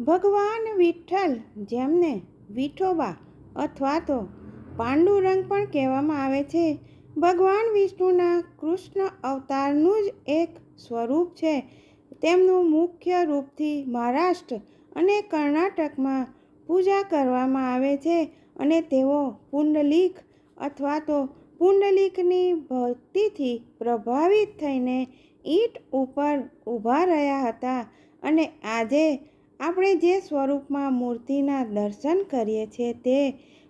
ભગવાન વિઠ્ઠલ જેમને વિઠોબા અથવા તો પાંડુરંગ પણ કહેવામાં આવે છે, ભગવાન વિષ્ણુના કૃષ્ણ અવતારનું જ એક સ્વરૂપ છે. તેમનું મુખ્ય રૂપથી મહારાષ્ટ્ર અને કર્ણાટકમાં પૂજા કરવામાં આવે છે અને તેઓ પુંડલિક અથવા તો પુંડલિકની ભક્તિથી પ્રભાવિત થઈને ઈંટ ઉપર ઊભા રહ્યા હતા અને આજે આપણે જે સ્વરૂપમાં મૂર્તિના દર્શન કરીએ છીએ તે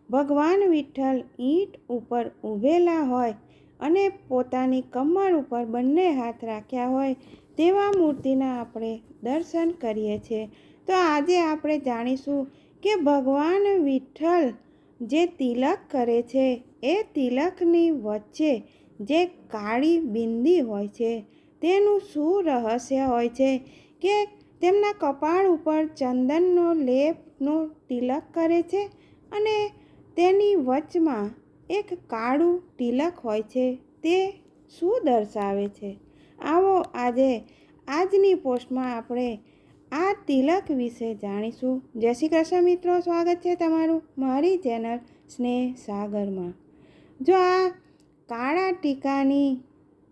ભગવાન વિઠ્ઠલ ઈંટ ઉપર ઊભેલા હોય અને પોતાની કમર ઉપર બંને હાથ રાખ્યા હોય તેવા મૂર્તિના આપણે દર્શન કરીએ છીએ. તો આજે આપણે જાણીશું કે ભગવાન વિઠ્ઠલ જે તિલક કરે છે એ તિલકની વચ્ચે જે કાળી બિંદી હોય છે તેનું શું રહસ્ય હોય છે કે તેમના કપાળ ઉપર ચંદનનો લેપનો તિલક કરે છે અને તેની વચમાં એક કાળું તિલક હોય છે, તે શું દર્શાવે છે? આવો આજે આજની પોસ્ટમાં આપણે આ તિલક વિશે જાણીશું. જય શ્રી કૃષ્ણ મિત્રો, સ્વાગત છે તમારું મારી ચેનલ સ્નેહ સાગરમાં. જો આ કાળા ટીકાની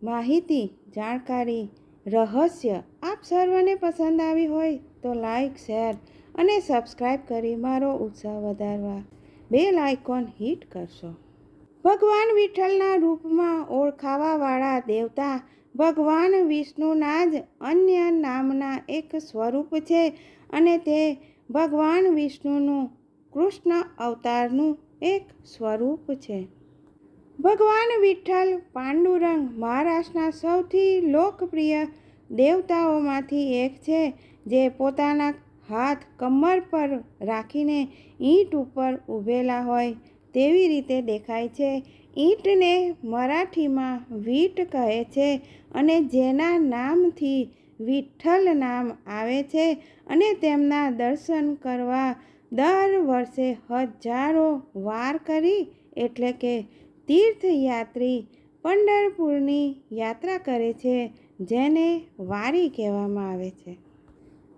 માહિતી, જાણકારી રહસ્ય આપ સર્વને પસંદ આવી હોય તો લાઇક શેર અને સબસ્ક્રાઈબ કરી મારો ઉત્સાહ વધારવા. બેલ આઇકોન હિટ કરશો. ભગવાન વિઠ્ઠલના રૂપમાં ઓળખાવાવાળા દેવતા ભગવાન વિષ્ણુના જ અન્ય નામના એક સ્વરૂપ છે અને તે ભગવાન વિષ્ણુનું કૃષ્ણ અવતારનું એક સ્વરૂપ છે. ભગવાન વિઠ્ઠલ પાંડુરંગ મહારાષ્ટ્રના સૌથી લોકપ્રિય દેવતાઓમાંથી એક છે, જે પોતાના હાથ કમર પર રાખીને ઈંટ ઉપર ઊભેલા હોય તેવી રીતે દેખાય છે. ઈંટને મરાઠીમાં વીટ કહે છે અને જેના નામથી વિઠ્ઠલ નામ આવે છે અને તેમના દર્શન કરવા દર વર્ષે હજારો વાર કરી, એટલે કે તીર્થયાત્રી પંઢરપુરની યાત્રા કરે છે, જેને વારી કહેવામાં આવે છે.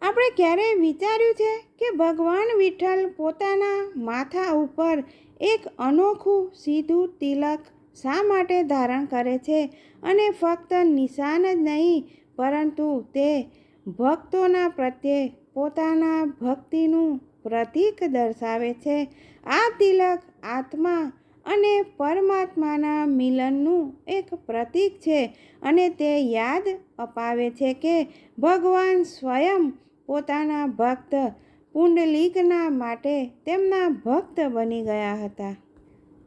આપણે ક્યારેય વિચાર્યું છે કે ભગવાન વિઠ્ઠલ પોતાના માથા ઉપર એક અનોખું સીધું તિલક શા માટે ધારણ કરે છે અને ફક્ત નિશાન જ નહીં, પરંતુ તે ભક્તોના પ્રત્યે પોતાના ભક્તિનું પ્રતીક દર્શાવે છે. આ તિલક આત્મા અને પરમાત્માના મિલનનું એક પ્રતીક છે અને તે યાદ અપાવે છે કે ભગવાન સ્વયં પોતાના ભક્ત પુંડલિકના માટે તેમના ભક્ત બની ગયા હતા.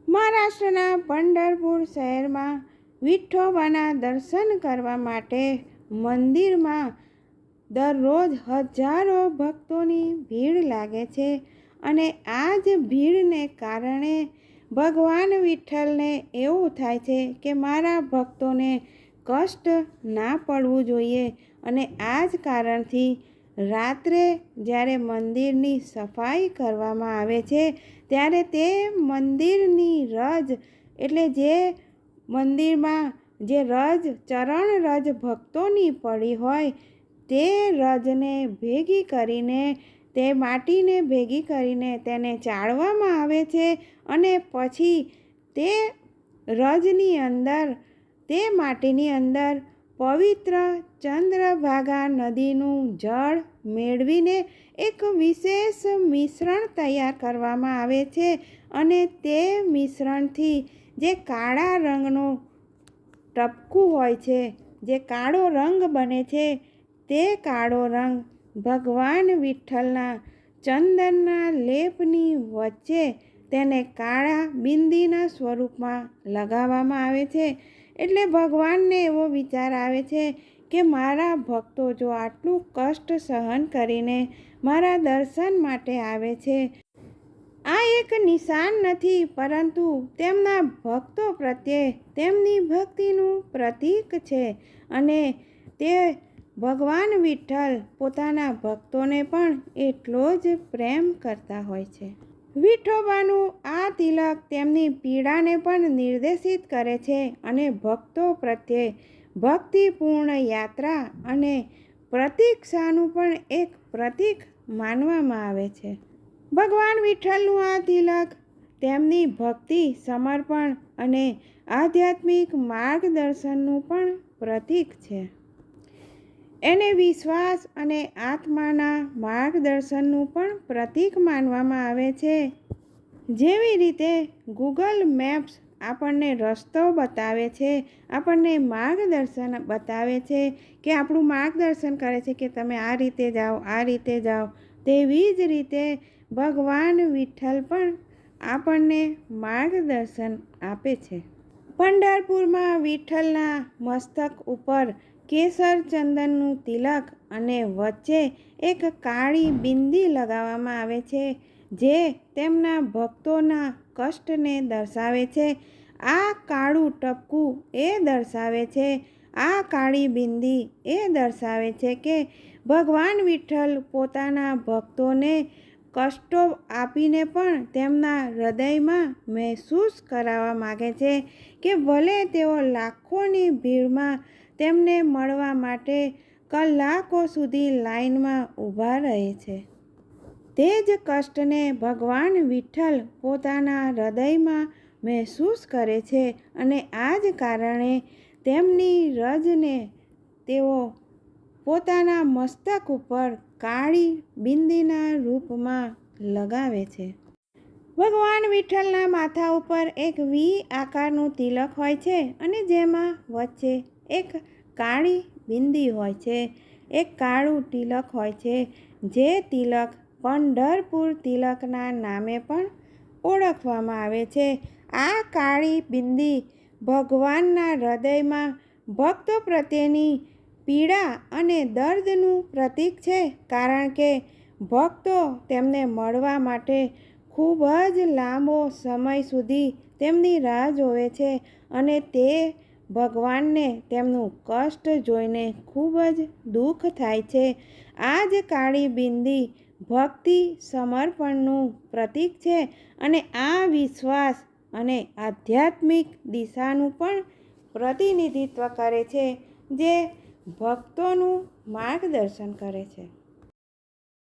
મહારાષ્ટ્રના પંઢરપુર શહેરમાં વિઠ્ઠોબાના દર્શન કરવા માટે મંદિરમાં દરરોજ હજારો ભક્તોની ભીડ લાગે છે અને આ જ ભીડને કારણે ભગવાન વિઠ્ઠલને એવું થાય છે કે મારા ભક્તોને કષ્ટ ના પડવું જોઈએ અને આ જ કારણથી રાત્રે જ્યારે મંદિરની સફાઈ કરવામાં આવે છે, ત્યારે તે મંદિરની રજ એટલે જે મંદિરમાં જે રજ, ચરણ રજ ભક્તોની પડી હોય, તે રજને ભેગી કરીને તે માટીને ભેગી કરીને તેને ચાળવામાં આવે છે અને પછી તે રજની અંદર, તે માટીની અંદર પવિત્ર ચંદ્રભાગા નદીનું જળ મેળવીને એક વિશેષ મિશ્રણ તૈયાર કરવામાં આવે છે અને તે મિશ્રણથી જે કાળા રંગનું ટપકું હોય છે, જે કાળો રંગ બને છે, તે કાળો રંગ ભગવાન વિઠ્ઠલના ચંદનના લેપની વચ્ચે તેને કાળા બિંદીના સ્વરૂપમાં લગાવવામાં આવે છે. એટલે ભગવાનને એવો વિચાર આવે છે કે મારા ભક્તો જો આટલું કષ્ટ સહન કરીને મારા દર્શન માટે આવે છે. આ એક નિશાન નથી, પરંતુ તેમના ભક્તો પ્રત્યે તેમની ભક્તિનું પ્રતીક છે અને તે ભગવાન વિઠ્ઠલ પોતાના ભક્તોને પણ એટલો જ પ્રેમ કરતા હોય છે. વિઠોબાનું આ તિલક તેમની પીડાને પણ નિર્દેશિત કરે છે અને ભક્તો પ્રત્યે ભક્તિપૂર્ણ યાત્રા અને પ્રતીક્ષાનું પણ એક પ્રતીક માનવામાં આવે છે. ભગવાન વિઠ્ઠલનું આ તિલક તેમની ભક્તિ, સમર્પણ અને આધ્યાત્મિક માર્ગદર્શનનું પણ પ્રતીક છે. એને વિશ્વાસ અને આત્માના માર્ગદર્શનનું પણ પ્રતીક માનવામાં આવે છે. જેવી રીતે ગૂગલ મેપ્સ આપણને રસ્તો બતાવે છે, આપણને માર્ગદર્શન બતાવે છે કે આપણું માર્ગદર્શન કરે છે કે તમે આ રીતે જાઓ, આ રીતે જાઓ. તેવી જ રીતે ભગવાન વિઠ્ઠલ પણ આપણને માર્ગદર્શન આપે છે. પંઢરપુરમાં વિઠ્ઠલના મસ્તક ઉપર કેસર ચંદનનું તિલક અને વચ્ચે એક કાળી બિંદી લગાવવામાં આવે છે, જે તેમના ભક્તોના કષ્ટને દર્શાવે છે. આ કાળું ટપકું એ દર્શાવે છે, આ કાળી બિંદી એ દર્શાવે છે કે ભગવાન વિઠ્ઠલ પોતાના ભક્તોને કષ્ટો આપીને પણ તેમના હૃદયમાં મહેસૂસ કરાવવા માગે છે કે ભલે તેઓ લાખોની ભીડમાં તેમને મળવા માટે કલાકો સુધી લાઈનમાં ઊભા રહે છે. તે જ કષ્ટને ભગવાન વિઠ્ઠલ પોતાના હૃદયમાં મહેસૂસ કરે છે અને આ જ કારણે તેમની રજને તેઓ પોતાના મસ્તક ઉપર કાળી બિંદીના રૂપમાં લગાવે છે. ભગવાન વિઠ્ઠલના માથા ઉપર એક વી આકારનું તિલક હોય છે અને જેમાં વચ્ચે એક કાળી બિંદી હોય છે, એક કાળું તિલક હોય છે, જે તિલક પંઢરપુર તિલકના નામે પણ ઓળખવામાં આવે છે. આ કાળી બિંદી ભગવાનના હૃદયમાં ભક્તો પ્રત્યેની પીડા અને દર્દનું પ્રતીક છે, કારણ કે ભક્તો તેમને મળવા માટે ખૂબ જ લાંબો સમય સુધી તેમની રાહ જોવે છે અને તે ભગવાનને તેમનું કષ્ટ જોઈને ખૂબ જ દુઃખ થાય છે. આ જ કાળી બિંદી ભક્તિ સમર્પણનું પ્રતીક છે અને આ વિશ્વાસ અને આધ્યાત્મિક દિશાનું પણ પ્રતિનિધિત્વ કરે છે, જે ભક્તોનું માર્ગદર્શન કરે છે.